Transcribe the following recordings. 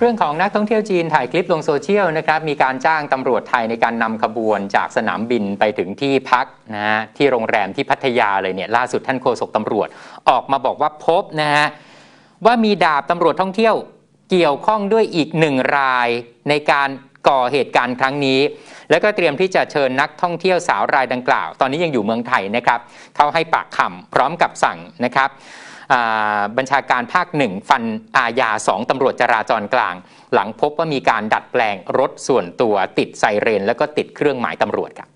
เรื่องของนักท่องเที่ยวจีนถ่ายคลิปลงโซเชียลนะครับมีการจ้างตำรวจไทยในการนำขบวนจากสนามบินไปถึงที่พักนะฮะที่โรงแรมที่พัทยาเลยเนี่ยล่าสุดท่านโฆษกตำรวจออกมาบอกว่าพบนะฮะว่ามีดาบตำรวจท่องเที่ยวเกี่ยวข้องด้วยอีกหนึ่งรายในการก่อเหตุการณ์ครั้งนี้ แล้วก็เตรียมที่จะเชิญนักท่องเที่ยวสาวรายดังกล่าว ตอนนี้ยังอยู่เมืองไทยนะครับเขาให้ปากคำพร้อมกับสั่งนะครับ บัญชาการภาคหนึ่งฟันอาญาสองตำรวจจราจรกลาง หลังพบว่ามีการดัดแปลงรถส่วนตัวติดไซเรน แล้วก็ติดเครื่องหมายตำรวจครับ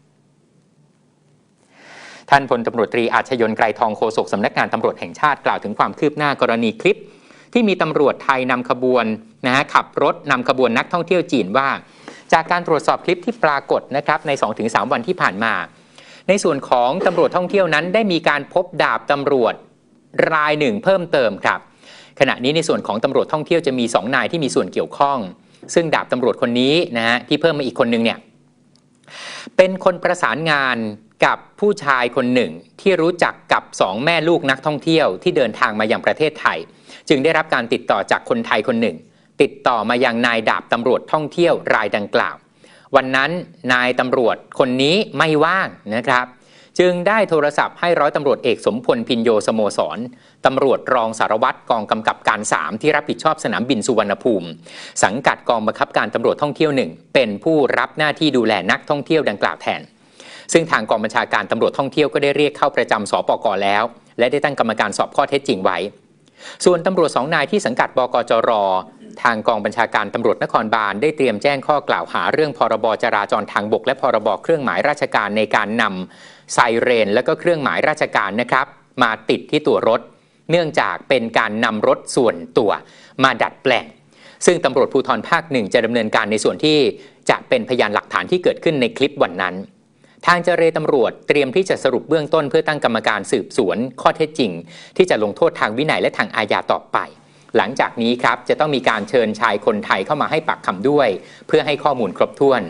ท่านพลตำรวจตรีอาชยนไกรทองโฆษกสำนักงานตำรวจแห่งชาติกล่าวถึงความคืบหน้ากรณีคลิป ที่มีตำรวจไทยนำขบวนนะฮะขับรถนำขบวนนักท่องเที่ยวจีนว่า จากการตรวจสอบคลิปที่ปรากฏนะครับใน 2-3 วันที่ผ่านมา ในส่วนของตำรวจท่องเที่ยวนั้นได้มีการพบดาบตำรวจ รายหนึ่งเพิ่มเติมครับ ขณะนี้ในส่วนของตำรวจท่องเที่ยวจะมี 2 นายที่มีส่วนเกี่ยวข้อง ซึ่งดาบตำรวจคนนี้นะฮะที่เพิ่มมาอีกคนนึงเนี่ยเป็นคนประสานงานกับผู้ชายคนหนึ่งที่รู้จักกับสองแม่ลูกนักท่องเที่ยวที่เดินทางมายังประเทศไทย จึงได้รับการติดต่อจากคนไทยคนหนึ่ง ติดต่อมายังนายดาบตำรวจท่องเที่ยวรายดังกล่าว วันนั้นนายตำรวจคนนี้ไม่ว่างนะครับ จึงได้โทรศัพท์ให้ร้อยตำรวจเอกสมพลพินโยสโมสรตำรวจรองสารวัตรกองกำกับการ 3 ที่รับผิดชอบสนามบินสุวรรณภูมิ สังกัดกองบังคับการตำรวจท่องเที่ยวหนึ่งเป็นผู้รับหน้าที่ดูแลนักท่องเที่ยวดังกล่าวแทน ซึ่งทางกองบัญชาการตำรวจท่องเที่ยวก็ได้เรียกเข้าประจำสปกแล้ว และได้ตั้งกรรมการสอบข้อเท็จจริงไว้ ส่วนตำรวจสองนายที่สังกัดบกจรทางกองบัญชาการตำรวจนครบาลได้เตรียมแจ้งข้อกล่าวหาเรื่องพรบจราจรทางบก และพรบเครื่องหมายราชการในการนำ ไซเรน และก็เครื่องหมายราชการนะครับ มาติดที่ตัวรถ เนื่องจากเป็นการนำรถส่วนตัวมาดัดแปลง ซึ่งตำรวจภูธรภาคหนึ่งจะดำเนินการในส่วนที่จะเป็นพยานหลักฐานที่เกิดขึ้นในคลิปวันนั้น ทางเจรตำรวจเตรียมที่จะสรุปเบื้องต้นเพื่อตั้งกรรมการสืบสวนข้อเท็จจริง ที่จะลงโทษทางวินัยและทางอาญาต่อไป หลังจากนี้ครับจะต้องมีการเชิญชายคนไทยเข้ามาให้ปากคำด้วย เพื่อให้ข้อมูลครบถ้วน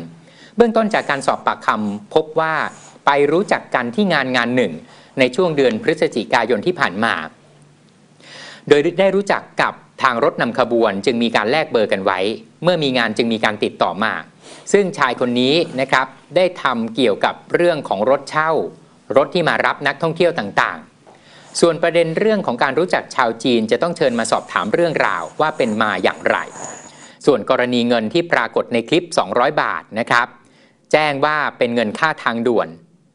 เบื้องต้นจากการสอบปากคำพบว่า ไปรู้จักกันที่งานงานหนึ่ง ในช่วงเดือนพฤศจิกายนที่ผ่านมา โดยได้รู้จักกับทางรถนำขบวนจึงมีการแลกเบอร์กันไว้ เมื่อมีงานจึงมีการติดต่อมา ซึ่งชายคนนี้นะครับได้ทำเกี่ยวกับเรื่องของรถเช่า รถที่มารับนักท่องเที่ยวต่างๆ ส่วนประเด็นเรื่องของการรู้จักชาวจีนจะต้องเชิญมาสอบถามเรื่องราวว่าเป็นมาอย่างไร ส่วนกรณีเงินที่ปรากฏในคลิป 200 บาทนะครับ แจ้งว่าเป็นเงินค่าทางด่วน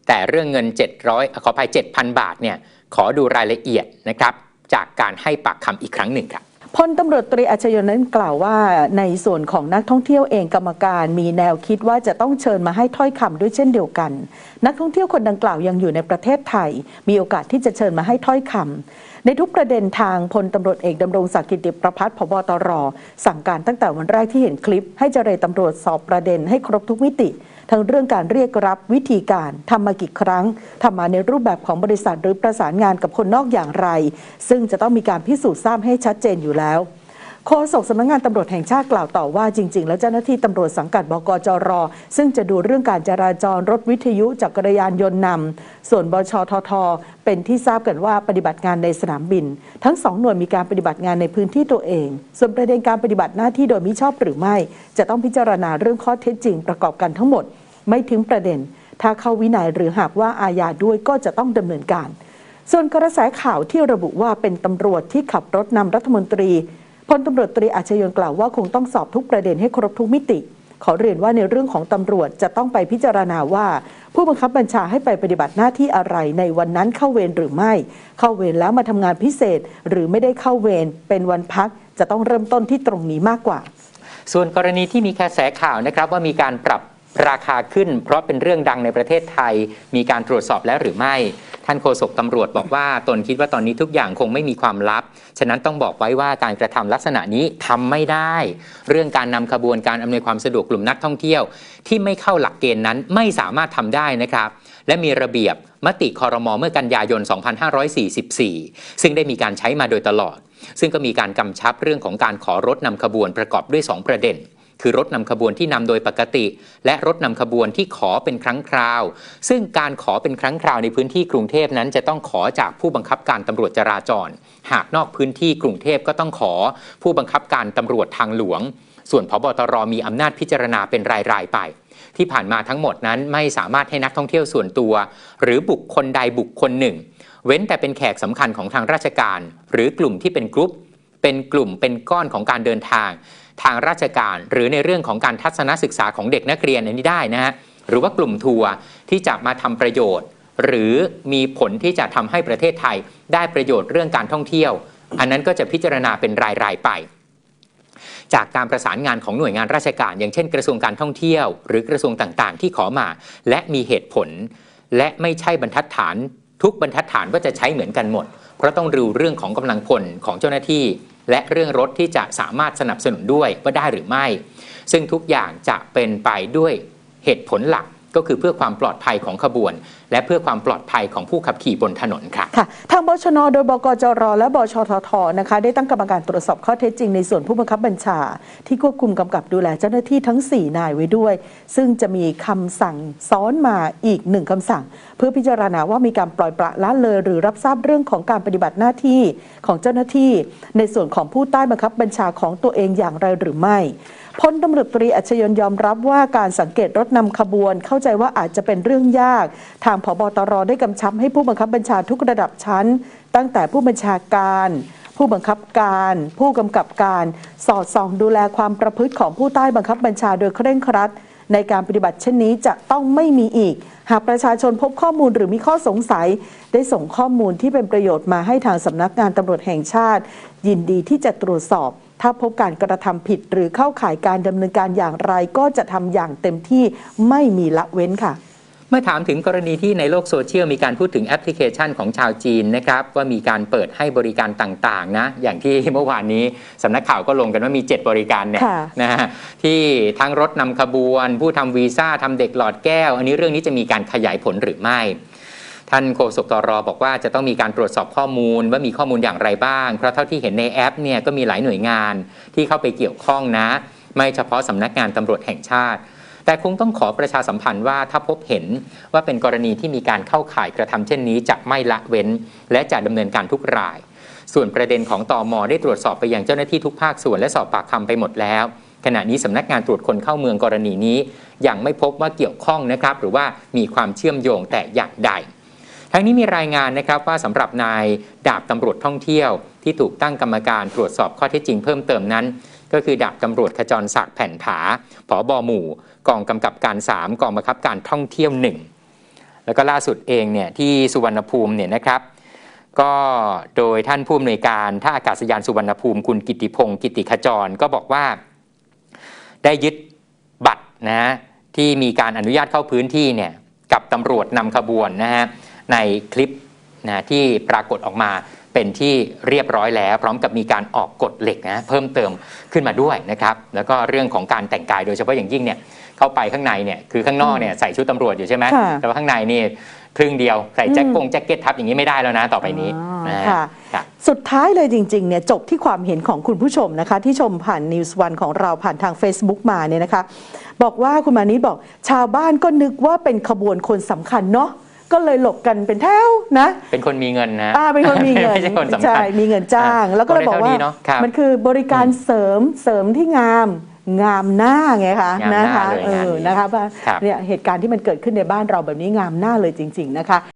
แต่เรื่องเงิน 700ขออภัย7,000 บาทเนี่ยขอดูรายละเอียดนะครับจากการให้ปากคำอีกครั้งหนึ่งครับพลตำรวจตรีอัชยนนั้นกล่าวว่า ในส่วนของนักท่องเที่ยวเองกรรมการ มีแนวคิดว่าจะต้องเชิญมาให้ถ้อยคำด้วยเช่นเดียวกัน นักท่องเที่ยวคนดังกล่าวยังอยู่ในประเทศไทย มีโอกาสที่จะเชิญมาให้ถ้อยคำในทุกประเด็นทางพลตำรวจเอกดำรงศักดิ์กิติประพัฒน์พบตรสั่งการตั้งแต่วันแรกที่เห็นคลิป ให้เจรตำรวจสอบประเด็นให้ครบทุกมิติ ทั้งเรื่องการเรียกรับวิธีการทำมากี่ครั้งทำมาในรูปแบบของบริษัทหรือประสานงานกับคนนอกอย่างไร ซึ่งจะต้องมีการพิสูจน์ทราบให้ชัดเจนอยู่แล้วโฆษกสำนักงานตำรวจแห่งชาติกล่าวต่อว่าจริง ๆ แล้วเจ้าหน้าที่ตำรวจสังกัดบกจร ซึ่งจะดูเรื่องการจราจรรถวิทยุจักรยานยนต์นำ ส่วนบชทท เป็นที่ทราบกันว่าปฏิบัติงานในสนามบิน ทั้งสองหน่วยมีการปฏิบัติงานในพื้นที่ตัวเอง ส่วนประเด็นการปฏิบัติหน้าที่โดยมิชอบหรือไม่ จะต้องพิจารณาเรื่องข้อเท็จจริงประกอบกันทั้งหมด ไม่ทิ้งประเด็น ถ้าเข้าวินัยหรือหากว่าอาญาด้วยก็จะต้องดำเนินการ ส่วนกระแสข่าวที่ระบุว่าเป็นตำรวจที่ขับรถนำรัฐมนตรีพลตำรวจตรีอาชยนกล่าวว่าคงต้องสอบทุกประเด็นให้ครบทุกมิติ ขอเรียนว่าในเรื่องของตำรวจจะต้องไปพิจารณาว่า ผู้บังคับบัญชาให้ไปปฏิบัติหน้าที่อะไรในวันนั้นเข้าเวรหรือไม่ เข้าเวรแล้วมาทำงานพิเศษ หรือไม่ได้เข้าเวรเป็นวันพัก จะต้องเริ่มต้นที่ตรงนี้มากกว่า ส่วนกรณีที่มีกระแสข่าวนะครับว่ามีการปรับ ราคาขึ้น เพราะเป็นเรื่องดังในประเทศไทย มีการตรวจสอบแล้วหรือไม่ ท่านโฆษกตำรวจบอกว่าตนคิดว่าตอนนี้ทุกอย่างคงไม่มีความลับ ฉะนั้นต้องบอกไว้ว่าการกระทำลักษณะนี้ทำไม่ได้ เรื่องการนำขบวนการอำนวยความสะดวกกลุ่มนักท่องเที่ยว ที่ไม่เข้าหลักเกณฑ์นั้นไม่สามารถทำได้นะครับ และมีระเบียบมติคอรมอเมื่อกันยายน 2544 ซึ่งได้มีการใช้มาโดยตลอด ซึ่งก็มีการกำชับเรื่องของการขอรถนำขบวนประกอบด้วย 2 ประเด็น คือรถนำขบวนที่นำโดยปกติ และรถนำขบวนที่ขอเป็นครั้งคราว ซึ่งการขอเป็นครั้งคราวในพื้นที่กรุงเทพนั้นจะต้องขอจากผู้บังคับการตำรวจจราจร หากนอกพื้นที่กรุงเทพก็ต้องขอผู้บังคับการตำรวจทางหลวง ส่วนพบตรมีอำนาจพิจารณาเป็นรายๆไปที่ผ่านมาทั้งหมดนั้นไม่สามารถให้นักท่องเที่ยวส่วนตัว หรือบุคคลใดบุคคลหนึ่ง เว้นแต่เป็นแขกสำคัญของทางราชการ หรือกลุ่มที่เป็นกรุ๊ปเป็นกลุ่มเป็นก้อนของการเดินทาง ทางราชการ หรือในเรื่องของการทัศนศึกษาของเด็กนักเรียนอันนี้ได้นะฮะหรือว่ากลุ่มทัวร์ที่จะมาทำประโยชน์ หรือมีผลที่จะทำให้ประเทศไทย ได้ประโยชน์เรื่องการท่องเที่ยว อันนั้นก็จะพิจารณาเป็นรายๆไป จากการประสานงานของหน่วยงานราชการ อย่างเช่น กระทรวงการท่องเที่ยว หรือกระทรวงต่างๆ ที่ขอมา และมีเหตุผล และไม่ใช่บรรทัดฐาน ทุกบรรทัดฐานว่าจะใช้เหมือนกันหมด เพราะต้องดูเรื่องของกำลังพลของเจ้าหน้าที่ และเรื่องรถที่จะสามารถสนับสนุนด้วยว่าได้หรือไม่ ซึ่งทุกอย่างจะเป็นไปด้วยเหตุผลหลัก ก็คือเพื่อความปลอดภัยของขบวน และเพื่อความปลอดภัยของผู้ขับขี่บนถนนค่ะค่ะ ทางบชน โดยบกจร และบชททนะคะ ได้ตั้งกรรมการตรวจสอบข้อเท็จจริงในส่วนผู้บังคับบัญชา ที่ควบคุมกำกับดูแลเจ้าหน้าที่ทั้ง 4 นายไว้ด้วย ซึ่งจะมีคำสั่งซ้อนมาอีกหนึ่งคำสั่ง เพื่อพิจารณาว่ามีการปล่อยปละละเลย หรือรับทราบเรื่องของการปฏิบัติหน้าที่ของเจ้าหน้าที่ ในส่วนของผู้ใต้บังคับบัญชาของตัวเองอย่างไรหรือไม่ พลตำรวจตรีอัจฉริยนยอมรับว่าการสังเกตรถนำขบวน เข้าใจว่าอาจจะเป็นเรื่องยาก ทางผบตรได้กำชับให้ผู้บังคับบัญชาทุกระดับชั้น ตั้งแต่ผู้บัญชาการ ผู้บังคับการ ผู้กำกับการ สอดส่องดูแลความประพฤติของผู้ใต้บังคับบัญชาโดยเคร่งครัด ในการปฏิบัติเช่นนี้จะต้องไม่มีอีก หากประชาชนพบข้อมูลหรือมีข้อสงสัย ได้ส่งข้อมูลที่เป็นประโยชน์มาให้ทางสำนักงานตำรวจแห่งชาติ ยินดีที่จะตรวจสอบ ถ้าพบการกระทำผิดหรือเข้าข่ายการดำเนินการอย่างไรก็จะทำอย่างเต็มที่ไม่มีละเว้นค่ะเมื่อถามถึงกรณีที่ในโลกโซเชียลมีการพูดถึงแอปพลิเคชันของชาวจีนนะครับว่ามีการเปิดให้บริการต่างๆนะอย่างที่เมื่อวานนี้สำนักข่าวก็ลงกันว่ามี 7 บริการเนี่ยค่ะนะฮะที่ทั้งรถนำขบวน ผู้ทำวีซ่าทำเด็กหลอดแก้ว อันนี้เรื่องนี้จะมีการขยายผลหรือไม่ ท่านโฆษกตรบอกว่าจะต้องมีการตรวจสอบข้อมูลว่ามีข้อมูลอย่างไรบ้าง เพราะเท่าที่เห็นในแอปเนี่ยก็มีหลายหน่วยงานที่เข้าไปเกี่ยวข้องนะ ไม่เฉพาะสำนักงานตำรวจแห่งชาติ แต่คงต้องขอประชาสัมพันธ์ว่าถ้าพบเห็นว่าเป็นกรณีที่มีการเข้าข่ายกระทำเช่นนี้จะไม่ละเว้น และจะดำเนินการทุกราย ส่วนประเด็นของตอมได้ตรวจสอบไปยังเจ้าหน้าที่ทุกภาคส่วนและสอบปากคำไปหมดแล้วขณะนี้สำนักงานตรวจคนเข้าเมืองกรณีนี้ ยังไม่พบว่าเกี่ยวข้องนะครับ หรือว่ามีความเชื่อมโยงแต่อย่างใด ทั้งนี้มีรายงานนะครับว่าสำหรับนายดาบตำรวจท่องเที่ยว ที่ถูกตั้งกรรมการตรวจสอบข้อเท็จจริงเพิ่มเติมนั้น ก็คือดาบตำรวจขจรศักดิ์แผ่นผาผอบอหมู่ กองกำกับการ 3 กองบังคับการท่องเที่ยว 1 แล้วก็ล่าสุดเองเนี่ยที่สุวรรณภูมิเนี่ยนะครับ ก็โดยท่านผู้อำนวยการท่าอากาศยานสุวรรณภูมิคุณกิติพงศ์กิติขจรก็บอกว่า ได้ยึดบัตรนะที่มีการอนุญาตเข้าพื้นที่เนี่ยกับตำรวจนำขบวนนะฮะ ในคลิปนะที่ปรากฏออกมาเป็นที่เรียบร้อยแล้ว พร้อมกับมีการออกกฎเหล็กนะเพิ่มเติมขึ้นมาด้วยนะครับแล้วก็เรื่องของการแต่งกายโดยเฉพาะอย่างยิ่งเนี่ยเข้าไปข้างในเนี่ยคือข้างนอกเนี่ยใส่ชุดตำรวจอยู่ใช่ไหมค่ะแต่ว่าข้างในนี่ครึ่งเดียวใส่แจ็คกงแจ็คเก็ตทับอย่างนี้ไม่ได้แล้วนะต่อไปนี้อ๋อนะฮะค่ะ ครับ สุดท้ายเลยจริงๆเนี่ยจบที่ความเห็นของคุณผู้ชมนะคะ ที่ชมผ่าน News วันของเราผ่านทาง Facebook มาเนี่ยนะคะ บอกว่าคุณมานิดบอกชาวบ้านก็นึกว่าเป็นขบวนคนสำคัญเนาะ ก็เลยหลบกันเป็นแถวนะเป็นคนมีเงินนะอ่าเป็นคนมีเงินไม่ใช่คนสำคัญใช่มีเงินจ้าง แล้วก็เลยบอกว่าได้เท่นี้เนะครับมันคือบริการเสริมเสริมที่งามงามหน้าไงคะงามหน้านะคะเลยเองานอนี้นะคะว่าครับเนี่ยเหตุการณ์ที่มันเกิดขึ้นในบ้านเราแบบนี้งามหน้าเลยจริง ๆ นะคะ